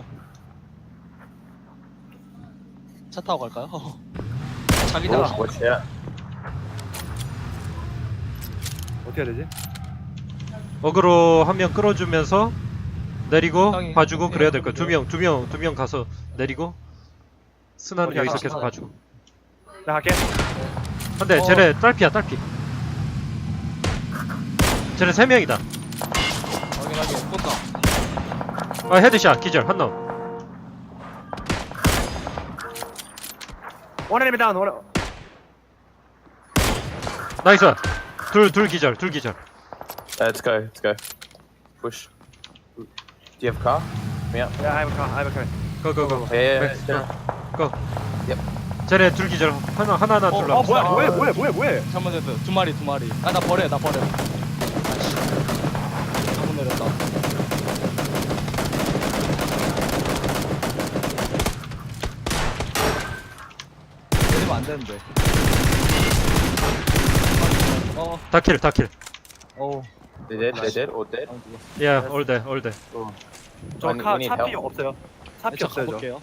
고. 차 타고 갈까요? 자기장. Oh, what's that? 어떻게 해야 되지? 어그로 한 명 끌어주면서 내리고 형이- 봐주고 그래야 될 형이 거야. 두 명, 두 명, 두 명 가서 내리고 스나는 어디 여기서 계속. 봐주고. 나 갈게. 근데 어. 쟤네 딸피야, 딸피. 쟤네 세 명이다. 확인하게. 꽂다. 아 헤드샷 기절 한 놈. 원 에니미 다운. 원. 나이스. 둘, 둘 기절, 둘 기절. Uh, let's go. Let's go. Push. Do you have a car? 야, I have a car. I have a car. 고고고. Yeah, 네, yeah, yeah. 고. Yep. 쟤네 둘 기절 하나 하나 하나 어, 둘 어, 남았어. 뭐야? 아. 뭐해? 뭐해? 뭐해? 뭐해? 잘못했어. 두 마리, 두 마리. 아, 나 버려, 나 버려. 아씨. 잘못 내렸다. 내리면 안 되는데. 어, 다킬, 다킬. 어. They. All dead. 예, 올대, 올대. 저 카, we need 차 help. 피 없어요. 차피저 없어요. 저. 가볼게요.